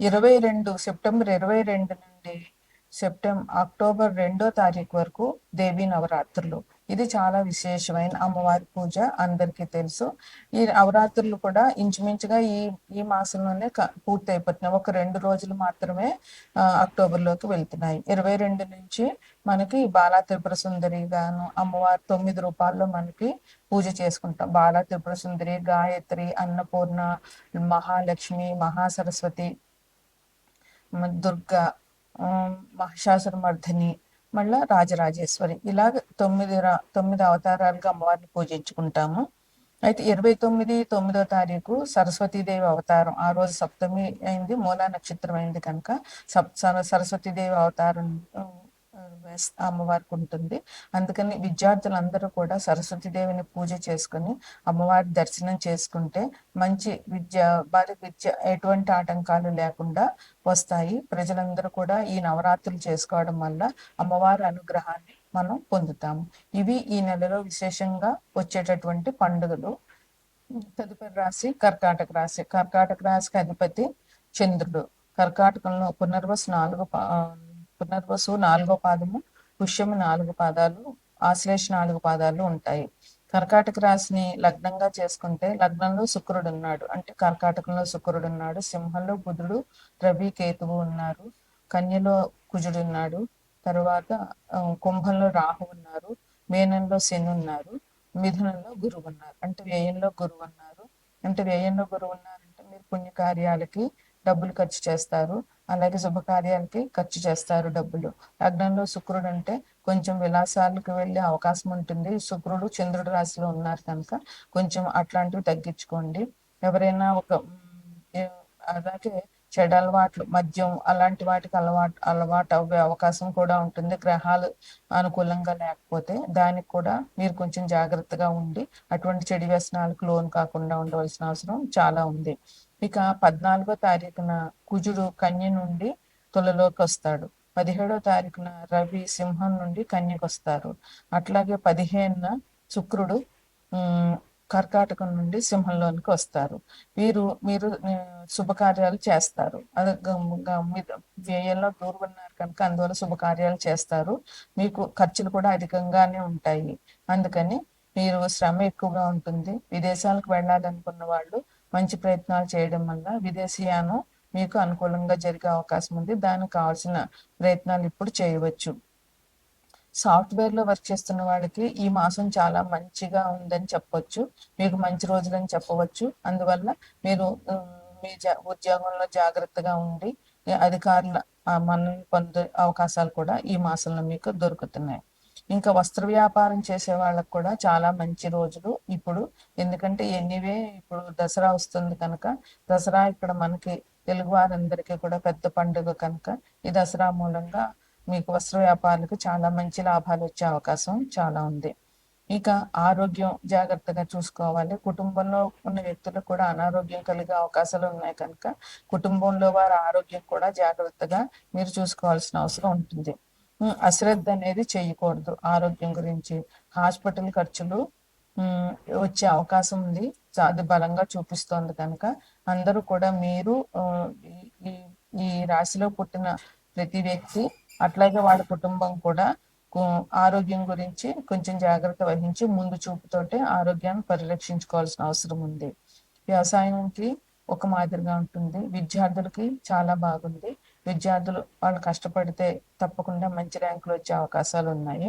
ఇరవై రెండు సెప్టెంబర్ ఇరవై రెండు నుండి సెప్టెంబర్ అక్టోబర్ రెండో తారీఖు వరకు దేవీ నవరాత్రులు. ఇది చాలా విశేషమైన అమ్మవారి పూజ అందరికీ తెలుసు. ఈ నవరాత్రులు కూడా ఇంచుమించుగా ఈ ఈ మాసంలోనే క- పూర్తి అయిపోతున్నాయి ఒక రెండు రోజులు మాత్రమే అక్టోబర్లోకి వెళ్తున్నాయి. ఇరవై రెండు నుంచి మనకి బాలా త్రిపుర సుందరి గాను అమ్మవారి తొమ్మిది రూపాల్లో మనకి పూజ చేసుకుంటాం. బాలా త్రిపుర సుందరి గాయత్రి అన్నపూర్ణ మహాలక్ష్మి మహాసరస్వతి దుర్గా మహిషాసురమర్ధిని మళ్ళా రాజరాజేశ్వరి. ఇలాగ తొమ్మిది తొమ్మిది అవతారాలుగా అమ్మవారిని పూజించుకుంటాము. అయితే ఇరవై తొమ్మిది తొమ్మిదో తారీఖు సరస్వతీదేవి అవతారం. ఆ రోజు సప్తమి అయింది మూలా నక్షత్రం అయింది కనుక సప్ సర- సరస్వతీదేవి అవతారం అమ్మవారికి ఉంటుంది అందుకని విద్యార్థులందరూ కూడా సరస్వతి దేవిని పూజ చేసుకుని అమ్మవారి దర్శనం చేసుకుంటే మంచి విద్య వారి విద్య ఎటువంటి ఆటంకాలు లేకుండా వస్తాయి. ప్రజలందరూ కూడా ఈ నవరాత్రులు చేసుకోవడం వల్ల అమ్మవారి అనుగ్రహాన్ని మనం పొందుతాము. ఇవి ఈ నెలలో విశేషంగా వచ్చేటటువంటి పండుగలు. తదుపరి రాశి కర్కాటక రాశి. కర్కాటక రాశికి అధిపతి చంద్రుడు. కర్కాటకంలో పునర్వసు నాలుగు పునర్వసు నాలుగో పాదము పుష్యము నాలుగు పాదాలు ఆశ్లేష నాలుగు పాదాలు ఉంటాయి. కర్కాటక రాశిని లగ్నంగా చేసుకుంటే లగ్నంలో శుక్రుడు ఉన్నాడు. అంటే కర్కాటకంలో శుక్రుడు ఉన్నాడు. సింహంలో బుధుడు రవి కేతువు ఉన్నారు. కన్యలో కుజుడు ఉన్నాడు. తర్వాత కుంభంలో రాహు ఉన్నారు. మేనంలో శని ఉన్నారు. మిథునంలో గురువు ఉన్నారు. అంటే వ్యయంలో గురువు ఉన్నారు. అంటే వ్యయంలో గురువు ఉన్నారంటే మీరు పుణ్యకార్యాలకి డబ్బులు ఖర్చు చేస్తారు. అలాగే శుభకార్యాలకి ఖర్చు చేస్తారు డబ్బులు. లగ్నంలో శుక్రుడు అంటే కొంచెం విలాసాలకు వెళ్ళే అవకాశం ఉంటుంది. శుక్రుడు చంద్రుడు రాశిలో ఉన్నారు కనుక కొంచెం అట్లాంటివి తగ్గించుకోండి. ఎవరైనా ఒక అలాగే చెడు అలవాట్లు మద్యం అలాంటి వాటికి అలవాటు అలవాటు అవ్వే అవకాశం కూడా ఉంటుంది. గ్రహాలు అనుకూలంగా లేకపోతే దానికి కూడా మీరు కొంచెం జాగ్రత్తగా ఉండి అటువంటి చెడు వ్యసనాలకు లోన్ కాకుండా ఉండవలసిన అవసరం చాలా ఉంది. ఇక పద్నాలుగో తారీఖున కుజుడు కన్య నుండి తులలోకి వస్తాడు. పదిహేడో తారీఖున రవి సింహం నుండి కన్యకు వస్తారు అట్లాగే పదిహేనున శుక్రుడు కర్కాటకం నుండి సింహంలోనికి వస్తారు. వీరు మీరు శుభకార్యాలు చేస్తారు. అది వ్యయంలో దూరం ఉన్నారు కనుక అందువల్ల శుభకార్యాలు చేస్తారు. మీకు ఖర్చులు కూడా అధికంగానే ఉంటాయి. అందుకని మీరు శ్రమ ఎక్కువగా ఉంటుంది. విదేశాలకు వెళ్ళాలనుకున్న వాళ్ళు మంచి ప్రయత్నాలు చేయడం వల్ల విదేశీయానం మీకు అనుకూలంగా జరిగే అవకాశం ఉంది. దానికి కావాల్సిన ప్రయత్నాలు ఇప్పుడు చేయవచ్చు. సాఫ్ట్వేర్లో వర్క్ చేస్తున్న వాళ్ళకి ఈ మాసం చాలా మంచిగా ఉందని చెప్పవచ్చు మీకు మంచి రోజులని చెప్పవచ్చు. అందువల్ల మీరు మీ జా- ఉద్యోగంలో జాగ్రత్తగా ఉండి అధికారుల మనం పొందే అవకాశాలు కూడా ఈ మాసంలో మీకు దొరుకుతున్నాయి. ఇంకా వస్త్ర వ్యాపారం చేసే వాళ్ళకు కూడా చాలా మంచి రోజులు ఇప్పుడు. ఎందుకంటే ఎన్నివే ఇప్పుడు దసరా వస్తుంది కనుక దసరా ఇక్కడ మనకి తెలుగు వారందరికీ కూడా పెద్ద పండుగ కనుక ఈ దసరా మూలంగా మీకు వస్త్ర వ్యాపారులకు చాలా మంచి లాభాలు వచ్చే అవకాశం చాలా ఉంది. ఇక ఆరోగ్యం జాగ్రత్తగా చూసుకోవాలి. కుటుంబంలో ఉన్న వ్యక్తులకు కూడా అనారోగ్యం కలిగే అవకాశాలు ఉన్నాయి కనుక కుటుంబంలో వారి ఆరోగ్యం కూడా జాగ్రత్తగా మీరు చూసుకోవాల్సిన అవసరం ఉంటుంది. అశ్రద్ధ అనేది చేయకూడదు ఆరోగ్యం గురించి. హాస్పిటల్ ఖర్చులు వచ్చే అవకాశం ఉంది. అది బలంగా చూపిస్తోంది కనుక. అందరూ కూడా మీరు ఈ- ఈ రాశిలో పుట్టిన ప్రతి వ్యక్తి అట్లాగే వాళ్ళ కుటుంబం కూడా ఆరోగ్యం గురించి కొంచెం జాగ్రత్త వహించి ముందు చూపుతోటే ఆరోగ్యాన్ని పరిరక్షించుకోవాల్సిన అవసరం ఉంది. వ్యవసాయానికి ఒక మాదిరిగా ఉంటుంది. విద్యార్థులకి చాలా బాగుంది. విద్యార్థులు వాళ్ళు కష్టపడితే తప్పకుండా మంచి ర్యాంకులు వచ్చే అవకాశాలు ఉన్నాయి.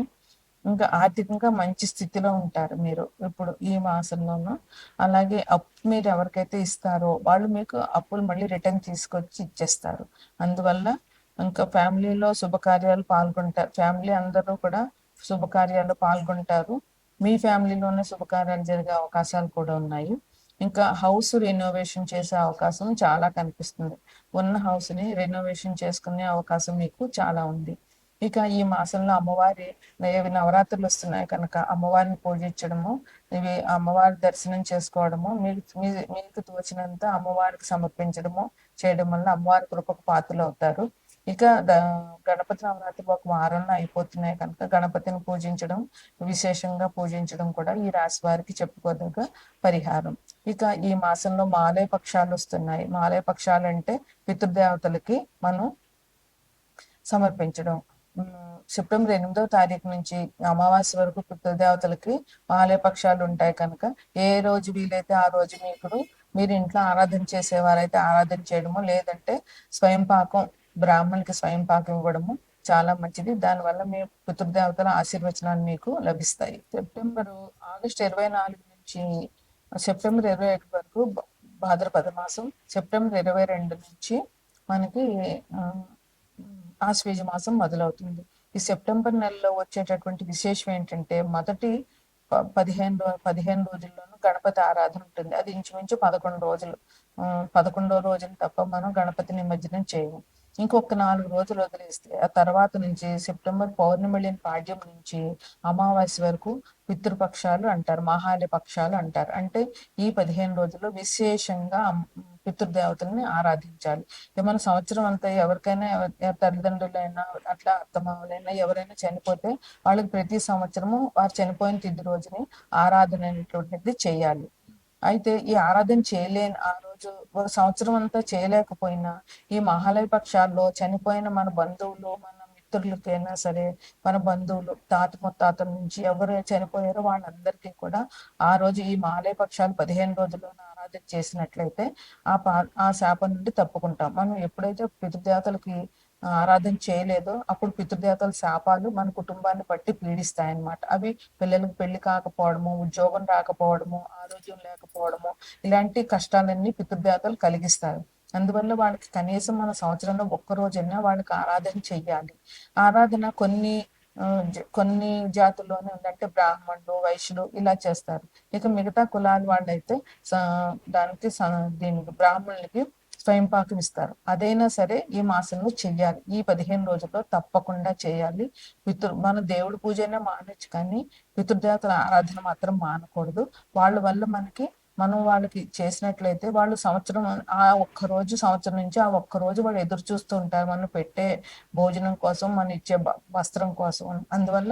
ఇంకా ఆర్థికంగా మంచి స్థితిలో ఉంటారు మీరు ఇప్పుడు ఈ మాసంలోనూ. అలాగే అప్పు మీరు ఎవరికైతే ఇస్తారో వాళ్ళు మీకు అప్పులు మళ్ళీ రిటర్న్ తీసుకొచ్చి ఇచ్చేస్తారు. అందువల్ల ఇంకా ఫ్యామిలీలో శుభకార్యాలు పాల్గొంటారు ఫ్యామిలీ అందరూ కూడా శుభకార్యాలు పాల్గొంటారు. మీ ఫ్యామిలీలోనే శుభకార్యాలు జరిగే అవకాశాలు కూడా ఉన్నాయి. ఇంకా హౌస్ రెనోవేషన్ చేసే అవకాశం చాలా కనిపిస్తుంది. ఉన్న హౌస్ని రెనోవేషన్ చేసుకునే అవకాశం మీకు చాలా ఉంది. ఇక ఈ మాసంలో అమ్మవారి ఇవి నవరాత్రులు వస్తున్నాయి కనుక అమ్మవారిని పూజించడము ఇవి అమ్మవారి దర్శనం చేసుకోవడము మీకు మీ- మీకు తోచినంత అమ్మవారికి సమర్పించడము చేయడం వల్ల అమ్మవారి కృపకు పాత్రలు అవుతారు. ఇక గణపతి నవరాత్రి ఒక వారంలో అయిపోతున్నాయి కనుక గణపతిని పూజించడం విశేషంగా పూజించడం కూడా ఈ రాశి వారికి చెప్పుకోదగ్గ పరిహారం. ఇక ఈ మాసంలో మాలయ పక్షాలు వస్తున్నాయి. మాలయ పక్షాలు అంటే పితృదేవతలకి మనం సమర్పించడం. సెప్టెంబర్ ఎనిమిదవ తారీఖు నుంచి అమావాస్య వరకు పితృదేవతలకి మాలయ పక్షాలు ఉంటాయి కనుక ఏ రోజు వీలైతే ఆ రోజు మీకు మీరు ఇంట్లో ఆరాధన చేసేవారైతే ఆరాధన చేయడము లేదంటే స్వయం పాకం బ్రాహ్మణులకి స్వయం పాకం ఇవ్వడము చాలా మంచిది. దానివల్ల మీ పితృదేవతల ఆశీర్వచనాలు మీకు లభిస్తాయి. సెప్టెంబరు ఆగస్ట్ ఇరవై నాలుగు నుంచి సెప్టెంబర్ ఇరవై ఒకటి వరకు భాద్రపద మాసం సెప్టెంబర్ ఇరవై రెండు నుంచి మనకి ఆశ్వేజ మాసం మొదలవుతుంది. ఈ సెప్టెంబర్ నెలలో వచ్చేటటువంటి విశేషం ఏంటంటే మొదటి ప- పదిహేను రో- పదిహేను రోజుల్లోనూ గణపతి ఆరాధన ఉంటుంది. అది ఇంచుమించు పదకొండు రోజులు. పదకొండో రోజులు తప్ప మనం గణపతి నిమజ్జనం చేయము. ఇంకొక నాలుగు రోజులు వదిలేస్తే ఆ తర్వాత నుంచి సెప్టెంబర్ పౌర్ణమి పాడ్యం నుంచి అమావాస్య వరకు పితృపక్షాలు అంటారు మహాలయ పక్షాలు అంటారు. అంటే ఈ పదిహేను రోజుల్లో విశేషంగా పితృదేవతల్ని ఆరాధించాలి. ఏమైనా సంవత్సరం అంతా ఎవరికైనా తల్లిదండ్రులైనా అట్లా అత్తమావులైనా ఎవరైనా చనిపోతే వాళ్ళకి ప్రతి సంవత్సరము వారు చనిపోయిన తిది రోజుని ఆరాధన అనేటువంటిది చేయాలి. అయితే ఈ ఆరాధన చేయలేని ఆ రోజు ఒక సంవత్సరం అంతా చేయలేకపోయినా ఈ మహాలయ పక్షాల్లో చనిపోయిన మన బంధువులు మన మిత్రులకైనా సరే మన బంధువులు తాత ముత్తాతల నుంచి ఎవరు చనిపోయారో వాళ్ళందరికీ కూడా ఆ రోజు ఈ మహాలయ పక్షాలు పదిహేను రోజుల్లోనూ ఆరాధన చేసినట్లయితే ఆ పా ఆ శాపం నుండి తప్పుకుంటాం. మనం ఎప్పుడైతే పితృదేవతలకి ఆరాధన చేయలేదో అప్పుడు పితృదేవతల శాపాలు మన కుటుంబాన్ని బట్టి పీడిస్తాయన్నమాట. అవి పిల్లలకు పెళ్ళి కాకపోవడము ఉద్యోగం రాకపోవడము ఆరోగ్యం లేకపోవడము ఇలాంటి కష్టాలన్నీ పితృదేవతలు కలిగిస్తారు. అందువల్ల వాళ్ళకి కనీసం మన సంవత్సరంలో ఒక్క రోజైనా వాళ్ళకి ఆరాధన చెయ్యాలి. ఆరాధన కొన్ని కొన్ని జాతుల్లోనే ఉందంటే బ్రాహ్మణులు వైశ్యులు ఇలా చేస్తారు. ఇక మిగతా కులాల వాళ్ళైతే దానికి దీనికి బ్రాహ్మణులకి స్వయం పాకం ఇస్తారు అదైనా సరే ఈ మాసంలో చెయ్యాలి. ఈ పదిహేను రోజుల్లో తప్పకుండా చేయాలి పితృ మన దేవుడి పూజ అయినా మానొచ్చు కానీ పితృదేవతల ఆరాధన మాత్రం మానకూడదు. వాళ్ళ వల్ల మనకి మనం వాళ్ళకి చేసినట్లయితే వాళ్ళు సంవత్సరం ఆ ఒక్క రోజు సంవత్సరం నుంచి ఆ ఒక్క రోజు వాళ్ళు ఎదురు చూస్తూ ఉంటారు. మనం పెట్టే భోజనం కోసం మనం ఇచ్చే వస్త్రం కోసం. అందువల్ల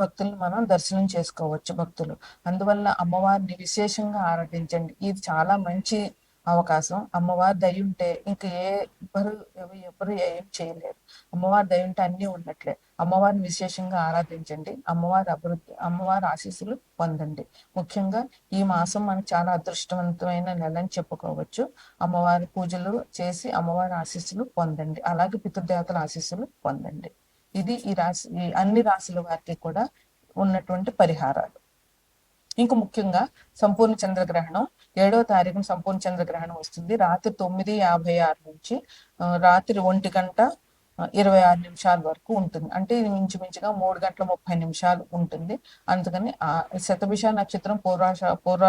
భక్తులను మనం దర్శనం చేసుకోవచ్చు భక్తులు. అందువల్ల అమ్మవారిని విశేషంగా ఆరాధించండి ఇది చాలా మంచి అవకాశం. అమ్మవారి దయ ఉంటే ఇంకా ఏ ఎవరు ఎవరు ఏం చేయలేరు. అమ్మవారి దయ ఉంటే అన్నీ ఉన్నట్లే అమ్మవారిని విశేషంగా ఆరాధించండి అమ్మవారి అభివృద్ధి అమ్మవారి ఆశీస్సులు పొందండి. ముఖ్యంగా ఈ మాసం మనకు చాలా అదృష్టవంతమైన నెల అని చెప్పుకోవచ్చు. అమ్మవారి పూజలు చేసి అమ్మవారి ఆశీస్సులు పొందండి. అలాగే పితృదేవతల ఆశీస్సులు పొందండి. ఇది ఈ రాశి అన్ని రాశుల వారికి కూడా ఉన్నటువంటి పరిహారాలు. ఇంకా ముఖ్యంగా సంపూర్ణ చంద్రగ్రహణం. ఏడవ తారీఖున సంపూర్ణ చంద్రగ్రహణం వస్తుంది. రాత్రి తొమ్మిది యాభై ఆరు నుంచి రాత్రి ఒంటి గంట ఇరవై ఆరు నిమిషాల వరకు ఉంటుంది. అంటే ఇది ఇంచుమించుగా మూడు గంటల ముప్పై నిమిషాలు ఉంటుంది. అందుకని ఆ శతభిష నక్షత్రం పూర్వాష పూర్వ